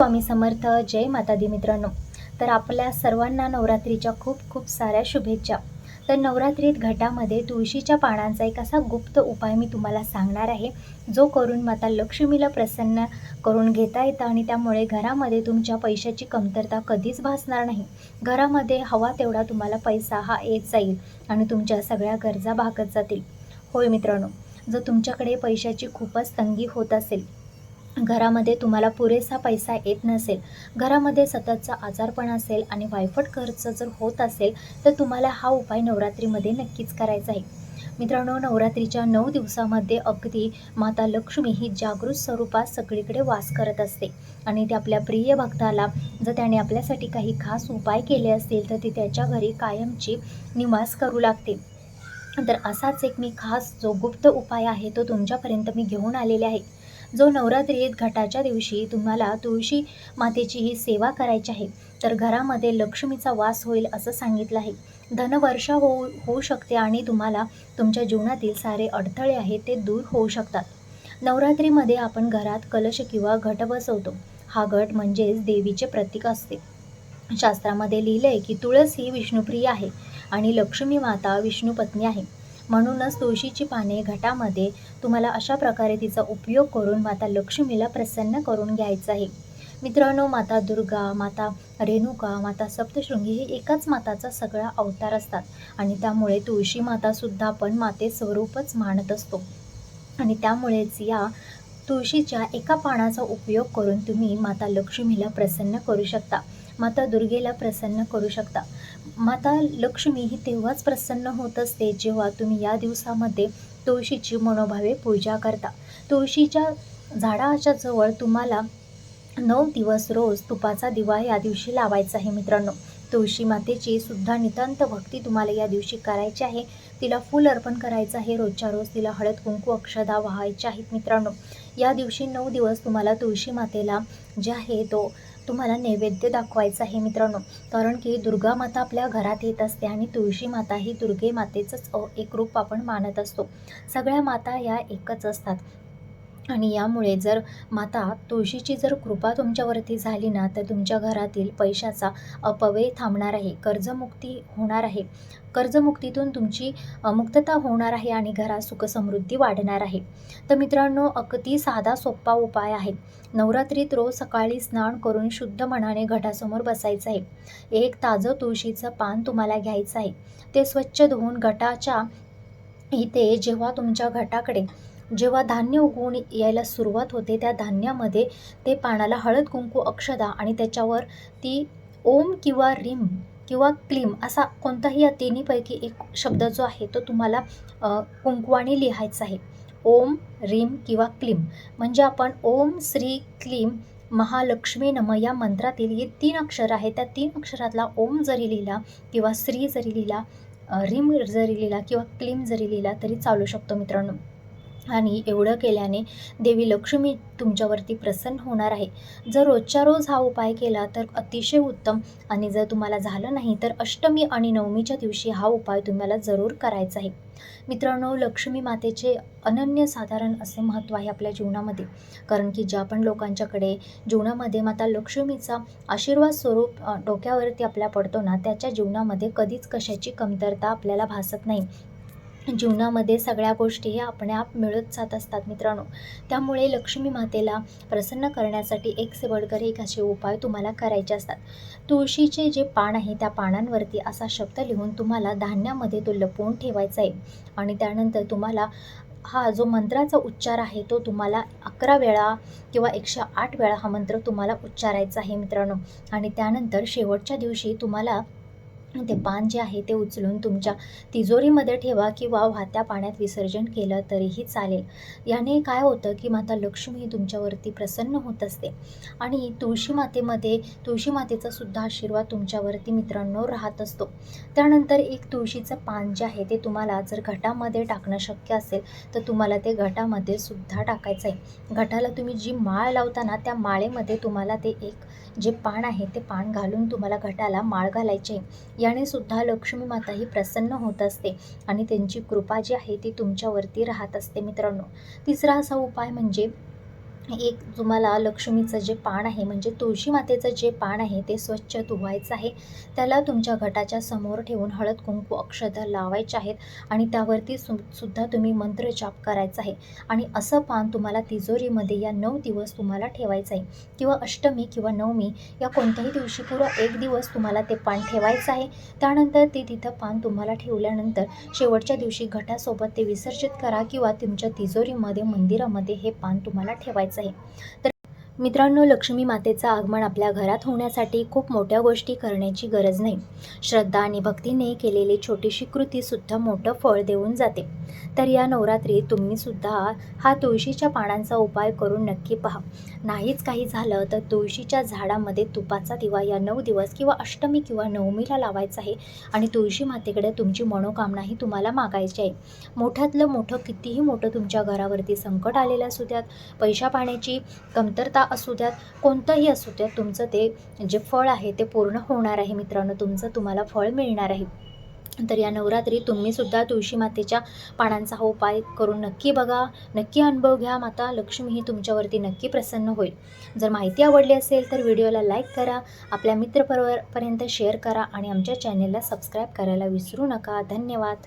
स्वामी समर्थ. जय माता दी मित्रांनो. तर आपल्या सर्वांना नवरात्रीच्या खूप खूप साऱ्या शुभेच्छा. तर नवरात्रीत घटामध्ये तुळशीच्या पानांचा एक असा गुप्त उपाय मी तुम्हाला सांगणार आहे. जो करून माता लक्ष्मीला प्रसन्न करून घेता येतं आणि त्यामुळे घरामध्ये तुमच्या पैशाची कमतरता कधीच भासणार नाही. घरामध्ये हवा तेवढा तुम्हाला पैसा हा येत जाईल आणि तुमच्या सगळ्या गरजा भागत जातील. होय मित्रांनो जर तुमच्याकडे पैशाची खूपच तंगी होत असेल घरामध्ये तुम्हाला पुरेसा पैसा येत नसेल घरामध्ये सततचा आजारपण असेल आणि वायफट खर्च जर होत असेल तर तुम्हाला हा उपाय नवरात्रीमध्ये नक्कीच करायचा आहे. मित्रांनो नवरात्रीच्या नऊ दिवसामध्ये अगदी माता लक्ष्मी ही जागृत स्वरूपात सगळीकडे वास करत असते. आणि ते आपल्या प्रिय भक्ताला जर त्याने आपल्यासाठी काही खास उपाय केले असतील तर ती त्याच्या घरी कायमची निवास करू लागते. तर असाच एक मी खास जो गुप्त उपाय आहे तो तुमच्यापर्यंत मी घेऊन आलेले आहे. जो नवरात्रीत घटाच्या दिवशी तुम्हाला तुळशी मातेची ही सेवा करायची आहे तर घरामध्ये लक्ष्मीचा वास होईल असं सांगितलं आहे. धनवर्षा होऊ होऊ शकते आणि तुम्हाला तुमच्या जीवनातील सारे अडथळे आहेत ते दूर होऊ शकतात. नवरात्रीमध्ये आपण घरात कलश किंवा घट बसवतो. हा घट म्हणजेच देवीचे प्रतीक असते. शास्त्रामध्ये लिहिलं आहे की तुळस ही विष्णुप्रिय आहे आणि लक्ष्मी माता विष्णू पत्नी आहे. म्हणूनच तुळशीची पाने घटामध्ये तुम्हाला अशा प्रकारे तिचा उपयोग करून माता लक्ष्मीला प्रसन्न करून घ्यायचं आहे. मित्रांनो माता दुर्गा माता रेणुका माता सप्तशृंगी हे एकाच माताचा सगळा अवतार असतात आणि त्यामुळे तुळशी मातासुद्धा आपण माते स्वरूपच मानत असतो. आणि त्यामुळेच या तुळशीच्या एका पानाचा उपयोग करून तुम्ही माता लक्ष्मीला प्रसन्न करू शकता माता दुर्गेला प्रसन्न करू शकता. माता लक्ष्मी ही तेव्हाच प्रसन्न होत असते जेव्हा तुम्ही या दिवसामध्ये तुळशीची मनोभावे पूजा करता. तुळशीच्या झाडाच्या जवळ तुम्हाला नऊ दिवस रोज तुपाचा दिवा या दिवशी लावायचा आहे मित्रांनो. तुळशी मातेची सुद्धा नितांत भक्ती तुम्हाला या दिवशी करायची आहे. तिला फूल अर्पण करायचं आहे रोजच्या रोज. तिला हळद कुंकू अक्षदा व्हायच्या आहेत मित्रांनो. या दिवशी नऊ दिवस तुम्हाला तुळशी मातेला जे आहे तो तुम्हाला नैवेद्य दाखवायचा आहे मित्रांनो. कारण की दुर्गा माता आपल्या घरात येत असते आणि तुळशी माता ही दुर्गे मातेचंच अ, एक रूप आपण मानत असतो. सगळ्या माता या एकच असतात. आणि यामुळे जर माता तुळशीची जर कृपा तुमच्यावरती झाली ना तर तुमच्या घरातील पैशाचा अपव्यय थांबणार आहे कर्जमुक्ती होणार आहे. कर्जमुक्तीतून तुमची मुक्तता होणार आहे आणि घरात सुखसमृद्धी वाढणार आहे. तर मित्रांनो अगदी साधा सोपा उपाय आहे. नवरात्रीत रोज सकाळी स्नान करून शुद्ध मनाने घटासमोर बसायचं आहे. एक ताजं तुळशीचं पान तुम्हाला घ्यायचं आहे. ते स्वच्छ धुवून घटाच्या इथे जेव्हा तुमच्या घटाकडे जेव्हा धान्य उगवून यायला सुरुवात होते त्या धान्यामध्ये ते पानाला हळद कुंकू अक्षदा आणि त्याच्यावर ती ओम किंवा रिम किंवा क्लीम असा कोणताही या तिन्हीपैकी एक शब्द जो आहे तो तुम्हाला अ, कुंकवाने लिहायचा आहे. ओम रिम किंवा क्लीम. म्हणजे आपण ओम श्री क्लीम महालक्ष्मी नम या मंत्रातील हे तीन अक्षर आहेत. त्या तीन अक्षरातला ओम जरी लिहिला किंवा श्री जरी लिहिला रिम जरी लिहिला किंवा क्लीम जरी लिहिला तरी चालू शकतो मित्रांनो. आणि एवढं केल्याने देवी लक्ष्मी तुमच्यावरती प्रसन्न होणार आहे. जर रोजच्या रोज हा उपाय केला तर अतिशय उत्तम. आणि जर तुम्हाला झालं नाही तर अष्टमी आणि नवमीच्या दिवशी हा उपाय तुम्हाला जरूर करायचा आहे. मित्रांनो लक्ष्मी मातेचे अनन्यसाधारण असे महत्त्व आहे आपल्या जीवनामध्ये. कारण की ज्या पण लोकांच्याकडे जीवनामध्ये माता लक्ष्मीचा आशीर्वाद स्वरूप डोक्यावरती आपल्या पडतो ना त्याच्या जीवनामध्ये कधीच कशाची कमतरता आपल्याला भासत नाही. जीवनामध्ये सगळ्या गोष्टी ह्या आपणाप मिळत जात असतात मित्रांनो. त्यामुळे लक्ष्मी मातेला प्रसन्न करण्यासाठी एक सेवडकर एक असे उपाय तुम्हाला करायचे असतात. तुळशीचे जे पान आहे त्या पानांवरती असा शब्द लिहून तुम्हाला धान्यामध्ये तो लपवून ठेवायचा आहे. आणि त्यानंतर तुम्हाला हा जो मंत्राचा उच्चार आहे तो तुम्हाला अकरा वेळा किंवा एकशे आठ वेळा हा मंत्र तुम्हाला उच्चारायचा आहे मित्रांनो. आणि त्यानंतर शेवटच्या दिवशी तुम्हाला ते पान जे आहे ते उचलून तुमच्या तिजोरीमध्ये ठेवा किंवा वाहत्या पाण्यात विसर्जन केलं तरीही चालेल. याने काय होतं की माता लक्ष्मी तुमच्यावरती प्रसन्न होत असते आणि तुळशी मातेमध्ये तुळशी मातेचा सुद्धा आशीर्वाद तुमच्यावरती मित्रांनो राहत असतो. त्यानंतर एक तुळशीचं पान जे आहे ते तुम्हाला जर घटामध्ये टाकणं शक्य असेल तर तुम्हाला ते घटामध्ये सुद्धा टाकायचं आहे घटाला तुम्ही जी माळ लावता ना त्या माळेमध्ये तुम्हाला ते एक जे पान आहे ते पान घालून तुम्हाला घटाला माळ घालायची. याने सुद्धा लक्ष्मी माता ही प्रसन्न होत असते आणि त्यांची कृपा जी आहे ती तुमच्यावरती राहत असते मित्रांनो. तिसरा असा उपाय म्हणजे एक तुम्हाला लक्ष्मीचं जे पान आहे म्हणजे तुळशी मातेचं जे पान आहे ते स्वच्छ धुवायचं आहे. त्याला तुमच्या घटाच्या समोर ठेवून हळद कुंकू अक्षता लावायचे आहेत आणि त्यावरती सु सुद्धा तुम्ही मंत्र जाप करायचा आहे. आणि असं पान तुम्हाला तिजोरीमध्ये या नऊ दिवस तुम्हाला ठेवायचं आहे. किंवा अष्टमी किंवा नवमी या कोणत्याही दिवशी पुरा एक दिवस तुम्हाला ते पान ठेवायचं आहे. त्यानंतर ते तिथं पान तुम्हाला ठेवल्यानंतर शेवटच्या दिवशी घटासोबत ते विसर्जित करा किंवा तुमच्या तिजोरीमध्ये मंदिरामध्ये हे पान तुम्हाला ठेवायचं आहे. तर मित्रांनो लक्ष्मी मातेचं आगमन आपल्या घरात होण्यासाठी खूप मोठ्या गोष्टी करण्याची गरज नाही. श्रद्धा आणि भक्तीने केलेली छोटीशी कृतीसुद्धा मोठं फळ देऊन जाते. तर या नवरात्रीत तुम्हीसुद्धा हा तुळशीच्या पानांचा उपाय करून नक्की पहा. नाहीच काही झालं तर तुळशीच्या झाडामध्ये तुपाचा दिवा या नऊ दिवस किंवा अष्टमी किंवा नवमीला लावायचा आहे आणि तुळशी मातेकडे तुमची मनोकामनाही तुम्हाला मागायची आहे. मोठ्यातलं मोठं कितीही मोठं तुमच्या घरावरती संकट आलेलं असू द्यात पैशा पाण्याची कमतरता असू द्यात कोणतंही असू द्यात तुमचं ते जे फळ आहे ते पूर्ण होणार आहे मित्रांनो तुमचं तुम्हाला फळ मिळणार आहे. तर या नवरात्रीत तुम्हीसुद्धा तुळशी मातेच्या पानांचा हा उपाय करून नक्की बघा नक्की अनुभव घ्या. माता लक्ष्मी ही तुमच्यावरती नक्की प्रसन्न होईल. जर माहिती आवडली असेल तर व्हिडिओला लाईक करा आपल्या मित्रपरिवारपर्यंत शेअर करा आणि आमच्या चॅनेलला सबस्क्राईब करायला विसरू नका. धन्यवाद.